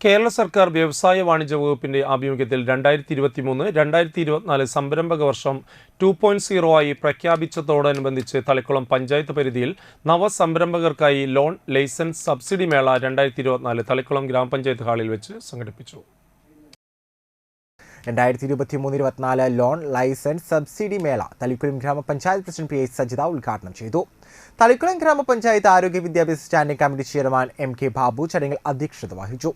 കേരള സർക്കാർ വ്യവസായ വാണിജ്യ വകുപ്പിന്റെ ആഭിമുഖ്യത്തിൽ രണ്ടായിരത്തി ഇരുപത്തി മൂന്ന് രണ്ടായിരത്തി ഇരുപത്തിനാല് സംരംഭക വർഷം ടു പോയിന്റ് സീറോ ആയി പ്രഖ്യാപിച്ചതോടനുബന്ധിച്ച് തളിക്കുളം പഞ്ചായത്ത് പരിധിയിൽ നവസംരംഭകർക്കായി ലോൺ ലൈസൻസ് സബ്സിഡി മേള രണ്ടായിരത്തി ഇരുപത്തിനാല് തളിക്കുളം ഗ്രാമപഞ്ചായത്ത് ഹാളിൽ വെച്ച് സംഘടിപ്പിച്ചു. രണ്ടായിരത്തി ഇരുപത്തി മൂന്ന് ഇരുപത്തിനാല് ലോൺ ലൈസൻസ് സബ്സിഡി മേള തളിക്കുളം ഗ്രാമപഞ്ചായത്ത് പ്രസിഡന്റ് പി എസ് സജിത ഉദ്ഘാടനം ചെയ്തു. തളിക്കുളം ഗ്രാമപഞ്ചായത്ത് ആരോഗ്യ വിദ്യാഭ്യാസ standing committee chairman M K Babu ചടങ്ങിൽ അധ്യക്ഷത വഹിച്ചു.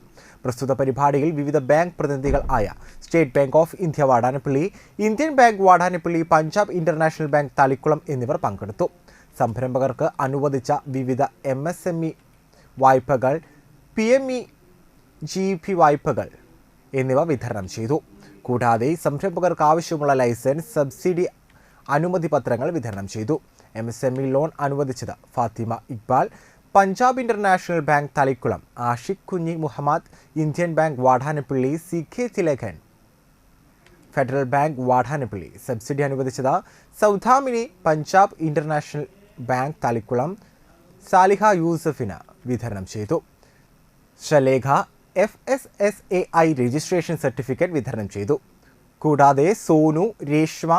പ്രസ്തുത പരിപാടിയിൽ വിവിധ ബാങ്ക് പ്രതിനിധികൾ ആയ State Bank of India Vadanappally Indian Bank Vadanappally Punjab International Bank Thalikulam എന്നിവർ പങ്കെടുത്തു. സംരംഭകർക്ക് അനുവദിച്ച വിവിധ എം എസ് എം ഇ വായ്പകൾ P M E G P വായ്പകൾ എന്നിവ വിതരണം ചെയ്തു. കൂടാതെ സംരംഭകർക്ക് ആവശ്യമുള്ള ലൈസൻസ് സബ്സിഡി അനുമതി പത്രങ്ങൾ വിതരണം ചെയ്തു. M S M E loan അനുവദിച്ചത് Fathima Iqbal. Punjab International Bank Thalikulam. Ashiq Kunhi Muhammad. Indian Bank Vadanappally. C K Thilakan. Federal Bank Vadanappally. Subsidy അനുവദിച്ചത് സൗദാമിനി പഞ്ചാബ് ഇന്റർനാഷണൽ ബാങ്ക് തളിക്കുളം. സാലിഹ യൂസഫിന് വിതരണം ചെയ്തു. Shalekha F S S A I registration certificate വിതരണം ചെയ്തു. കൂടാതെ സോനു രേഷ്മ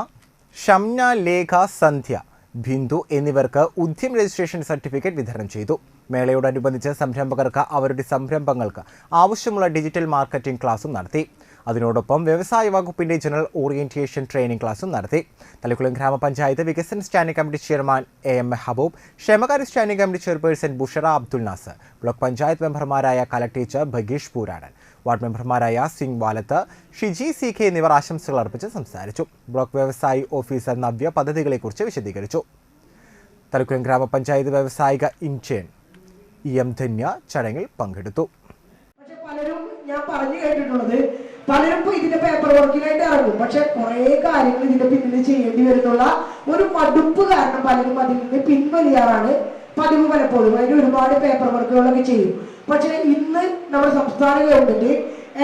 ഷംന ലേഖ സന്ധ്യ ബിന്ദു എന്നിവർക്ക് ഉദ്യം registration certificate വിതരണം ചെയ്തു. മേളയോടനുബന്ധിച്ച് സംരംഭകർക്ക് അവരുടെ സംരംഭങ്ങൾക്ക് ആവശ്യമുള്ള ഡിജിറ്റൽ മാർക്കറ്റിംഗ് ക്ലാസും നടത്തി. അതിനോടൊപ്പം വ്യവസായ വകുപ്പിന്റെ ജനറൽ ഓറിയന്റേഷൻ ട്രെയിനിംഗ് ക്ലാസും നടത്തി. തലക്കുളം ഗ്രാമപഞ്ചായത്ത് വികസന standing committee chairman A M Habub ക്ഷേമകാര്യ standing committee chairperson Bushara Abdul Nasar block panchayat മെമ്പർമാരായ കല ടീച്ചർ ഭഗീഷ് പൂരാടൻ വാർഡ് മെമ്പർമാരായ സിംഗ് വാലത്ത് ഷിജി സി കെ എന്നിവർ ആശംസകൾ അർപ്പിച്ച് സംസാരിച്ചു. ബ്ലോക്ക് വ്യവസായി ഓഫീസർ നവ്യ പദ്ധതികളെക്കുറിച്ച് വിശദീകരിച്ചു. തലക്കുളം ഗ്രാമപഞ്ചായത്ത് വ്യവസായിക ഇൻചേൻ ഇ എം ധന്യ ചടങ്ങിൽ പങ്കെടുത്തു. പക്ഷെ പലരും ഞാൻ പറഞ്ഞു കേട്ടിട്ടുള്ളത് പലരും ഇതിന്റെ പേപ്പർ വർക്കിലായിട്ട് ഇറങ്ങും. പക്ഷെ കുറെ കാര്യങ്ങൾ ഇതിന്റെ പിന്നിൽ ചെയ്യേണ്ടി വരുന്നുള്ള ഒരു മടുപ്പ് കാരണം പലരും അതിൽ നിന്ന് പിൻവലിയാറാണ് പതിവ് പലപ്പോഴും അതിന് ഒരുപാട് പേപ്പർ വർക്കുകളൊക്കെ ചെയ്യും. പക്ഷെ ഇന്ന് നമ്മുടെ സംസ്ഥാന ഗവൺമെന്റ്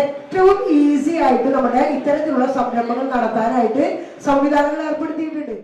ഏറ്റവും ഈസി ആയിട്ട് നമ്മുടെ ഇത്തരത്തിലുള്ള സംരംഭങ്ങൾ നടത്താനായിട്ട് സംവിധാനങ്ങൾ ഏർപ്പെടുത്തിയിട്ടുണ്ട്.